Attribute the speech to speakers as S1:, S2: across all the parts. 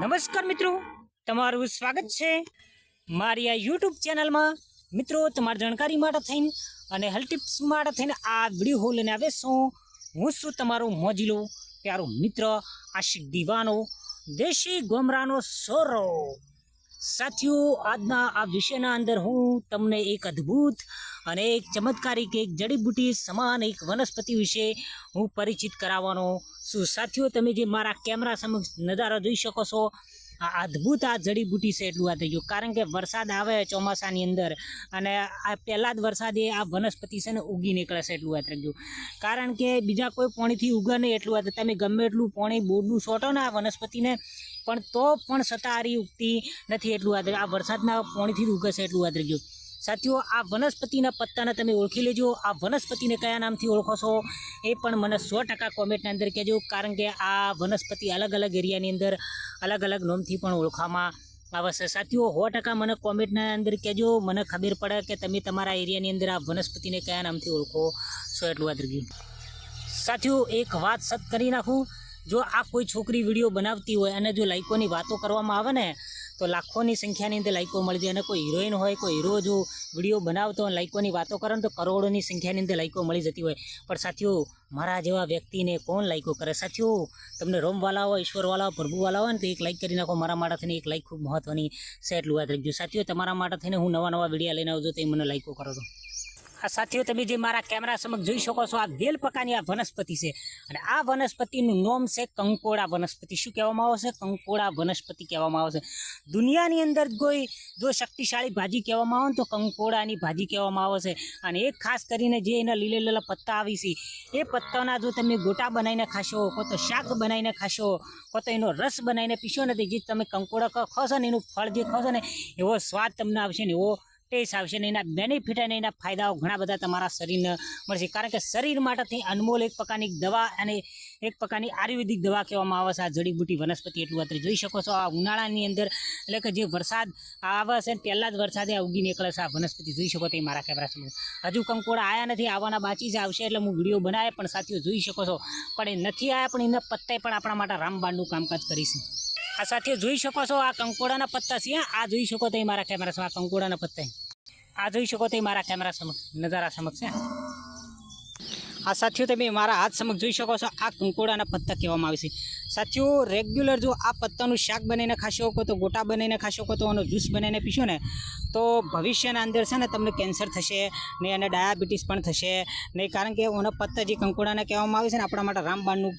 S1: નમસ્કાર મિત્રો. તમારું સ્વાગત છે મારી આ યુટ્યુબ ચેનલમાં. મિત્રો, તમારી જાણકારી માટે થઈને અને હેલ્થ ટિપ્સ માટે થઈને આ વીડિયો હું લઈને આવે છું. હું છું તમારો મોજીલો, પ્યારો મિત્ર આશિક દીવાનો, દેશી ગોમરાનો સોરો. સાથીઓ, આજના આ વિષયના અંદર હું તમને એક અદ્ભુત અને એક ચમત્કારિક, એક જડીબુટી સમાન, એક વનસ્પતિ વિશે હું પરિચિત કરાવવાનો છું. સાથીઓ, તમે જે મારા કેમેરા સમક્ષ નજારો જોઈ શકો છો, આ અદ્ભુત આ જડીબુટી છે એટલું આ થઈ ગયું. કારણ કે વરસાદ આવે ચોમાસાની અંદર અને આ પહેલાં જ વરસાદે આ વનસ્પતિ છે ને ઉગી નીકળે છે એટલું વાત રાખજો કારણ કે બીજા કોઈ પાણીથી ઉગે નહીં એટલું વાત તમે ગમે એટલું પાણી બોરનું છોટો ને આ વનસ્પતિને, પણ તો પણ સતારી ઉગતી નથી એટલું વાત આ વરસાદના પાણીથી જ ઉગે છે એટલું વાત રાખજો સાથીઓ, આ વનસ્પતિના પત્તાને તમે ઓળખી લેજો. આ વનસ્પતિને કયા નામથી ઓળખો છો? એ પણ મને સો ટકા કોમેન્ટની અંદર કહેજો, કારણ કે આ વનસ્પતિ અલગ અલગ એરિયાની અંદર અલગ અલગ નોમથી પણ ઓળખવામાં આવે છે સાથીઓ, સો ટકા મને કોમેન્ટના અંદર કહેજો. મને ખબર પડે કે તમે તમારા એરિયાની અંદર આ વનસ્પતિને કયા નામથી ઓળખો છો એટલું વાત રહ્યું સાથીઓ, એક વાત સત કરી નાખું. જો આ કોઈ છોકરી વીડિયો બનાવતી હોય અને જો લાઈકોની વાતો કરવામાં આવે ને તો લાખોની સંખ્યાની અંદર લાઇકો મળી જાય અને કોઈ હિરોઈન હોય, કોઈ હીરો જો વીડિયો બનાવતો હોય લાઇકોની વાતો કરે તો કરોડોની સંખ્યાની અંદર લાઇકો મળી જતી હોય. પણ સાથીઓ, મારા જેવા વ્યક્તિને કોણ લાઇકો કરે? સાથીઓ, તમને રોમવાલા હોય, ઈશ્વરવાલા હોય, પ્રભુવાલા હોય ને તો એક લાઇક કરી નાખો. મારા માટે થઈને એક લાઇક ખૂબ મહત્વની છે, એટલું યાદ રાખજો. સાથીઓ, તમારા માટે થઈને હું નવા નવા વીડિયો લઈને આવજો તે મને લાઇકો કરો તો. આ સાથીઓ, તમે જે મારા કેમેરા સમક્ષ જોઈ શકો છો, આ વેલ પ્રકારની આ વનસ્પતિ છે. અને આ વનસ્પતિનું નામ છે કંકોડા વનસ્પતિ. શું કહેવામાં આવશે કંકોળા વનસ્પતિ કહેવામાં આવશે દુનિયાની અંદર કોઈ જો શક્તિશાળી ભાજી કહેવામાં આવે ને તો કંકોડાની ભાજી કહેવામાં આવે છે. અને એક ખાસ કરીને જે એના લીલે લીલા પત્તા આવી છે, એ પત્તાના જો તમે ગોટા બનાવીને ખાશો, કો તો શાક બનાવીને ખાશો, કો તો એનો રસ બનાવીને પીશો ને જે તમે કંકોડા ખાશો ને એનું ફળ જે ખાશો ને, એવો સ્વાદ તમને આવશે ને એવો ટેસ્ટ આવશે ને એના બેનિફિટ અને એના ફાયદાઓ ઘણા બધા તમારા શરીરને મળશે. કારણ કે શરીર માટેથી અનમોલ એક પ્રકારની દવા અને એક પ્રકારની આયુર્વેદિક દવા કહેવામાં આવે છે. આ જડીબુટી વનસ્પતિ એટલું અત્યારે જોઈ શકો છો. આ ઉનાળાની અંદર એટલે કે જે વરસાદ આવે છે પહેલાં જ વરસાદે ઉગી નીકળે છે આ વનસ્પતિ. જોઈ શકો તો મારા કેમેરા સમય હજુ કંકોડા આવ્યા નથી, આવવાના બાકી જ આવશે એટલે હું વીડિયો બનાવે, પણ સાથીઓ જોઈ શકો છો. પણ એ નથી આવ્યા પણ એના પત્તાએ પણ આપણા માટે રામબાણનું કામકાજ કરીશું. આ સાથે જોઈ શકો છો આ કંકોડાના પત્તા છે, આ જોઈ શકો તો મારા કેમેરા સમક્ષ કંકોડાના પત્તા આ જોઈ શકો તો મારા કેમેરા સમક્ષ, નજારા સમક્ષ છે. આ સાથીઓ તમે મારા હાથ સમક્ષ જોઈ શકો છો, આ કંકોડાના પત્તા કહેવામાં આવે છે. સાથીઓ રેગ્યુલર જો આ પત્તાનું શાક બનાવીને ખાશો શકો તો ગોટા બનાવીને ખાશો શકો તો એનો જ્યુસ બનાવીને પીશો ને, તો ભવિષ્યના અંદર છે ને તમને કેન્સર થશે, ને અને ડાયાબિટીસ પણ થશે. નહીં, કારણ કે ઓના પત્તા જે કંકોડાને કહેવામાં આવે છે ને, આપણા માટે રામબાણનું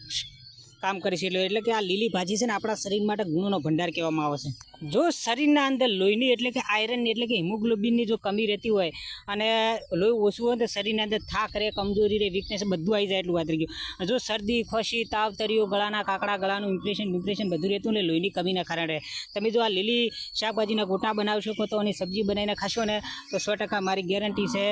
S1: કામ કરી છે. એટલે કે આ લીલી ભાજી છે ને આપણા શરીર માટે ગુણોનો ભંડાર કહેવામાં આવે છે. જો શરીરના અંદર લોહીની એટલે કે આયરનની એટલે કે હિમોગ્લોબિનની જો કમી રહેતી હોય અને લોહી ઓછું હોય તો શરીરની અંદર થાક રહે, કમજોરી રહે વીકનેસ બધું આવી જાય એટલું વાત રહી ગયું. જો શરદી, ખોશી, તાવ, તરીઓ, ગળાના કાકડા, ગળાનું ઇમ્પ્રેશન ઇમ્પ્રેશન બધું રહેતું ને લોહીની કમીના કારણે. તમે જો આ લીલી શાકભાજીના ગોટા બનાવી શકો તો એની સબ્જી બનાવીને ખાશો ને તો સો ટકા મારી ગેરંટી છે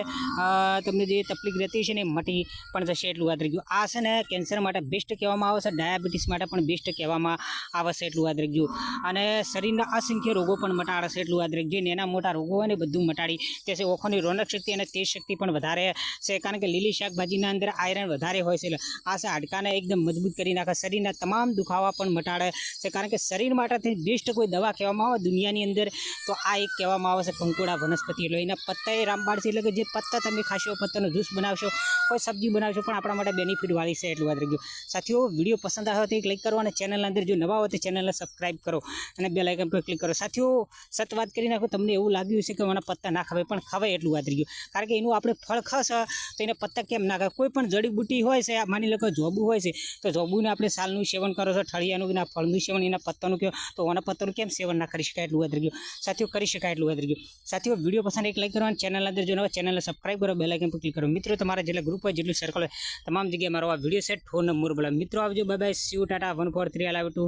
S1: તમને જે તકલીફ રહેતી છે ને એ મટી પણ જશે એટલું વાત રહી ગયું. આ છે ને કેન્સર માટે બેસ્ટ કહેવામાં આવે છે ડાયાબિટીસ માટે પણ બેસ્ટ કહેવામાં આવે છે એટલું યાદ રાખજો. અને શરીરના અસંખ્ય રોગો પણ મટાડે છે એટલું યાદ રાખજો. નાના મોટા રોગો અને બધું મટાડી તે છે ઓખોની રોનક શક્તિ અને તેજ શક્તિ પણ વધારે છે. કારણ કે લીલી શાકભાજીના અંદર આયરન વધારે હોય છે આ છે હાડકાને એકદમ મજબૂત કરી નાખે. શરીરના તમામ દુખાવા પણ મટાડે છે. કારણ કે શરીર માટેથી બેસ્ટ કોઈ દવા કહેવામાં આવે, દુનિયાની અંદર તો આ એક કહેવામાં આવે છે કંકોડા વનસ્પતિ. એટલે એના પત્તા એ રામબાણ છે. એટલે કે જે પત્તા તમે ખાશો, પત્તાનો જ્યુસ બનાવશો કોઈ સબ્જી બનાવશો પણ આપણા માટે બેનિફિટ વાળી છે, એટલું વાત રાખજો. સાથીઓ, વીડિયો પસંદ આવ્યો તો ક્લિક કરો અને ચેનલના અંદર જો નવા હોય તો ચેનલને સબસ્ક્રાઇબ કરો અને બે લાઇકન પર ક્લિક કરો. સાથીઓ, સત વાત કરી નાખો, તમને એવું લાગ્યું છે કે મને પત્તા ના ખવાય, પણ ખવાય એટલું વાત રહી ગયું કારણ કે એનું આપણે ફળ ખાશે તો એને પત્તા કેમ ના ખાય કોઈ પણ જડીબુટી હોય છે માની લો કે જોબુ હોય છે, તો જોબુને આપણે સાલનું સેવન કરો છો, ઠળિયાનું કે ના ફળનું સેવન, એના પત્તાનું કહો તો ઓના પત્તાનું કેમ સેવન ના કરી શકાય એટલું વાત રહી ગયું સાથીઓ, કરી શકાય એટલું વાત રહી ગયું સાથીઓ, વીડિયો પસંદ એક લાઈક કરો અને ચેનલ અંદર જો નવા ચેનલને સબસ્ક્રાઈબ કરો બે લાઇકન પર ક્લિક કરો. મિત્રો, તમારા જેટલા ગ્રુપ હોય જેટલું સર્કલ હોય, તમામ જગ્યાએ મારો આ વીડિયો સેટ ફોન નંબર બોલા મિત્રો, આવજો. Bye bye see you tata one four three આલ ટુ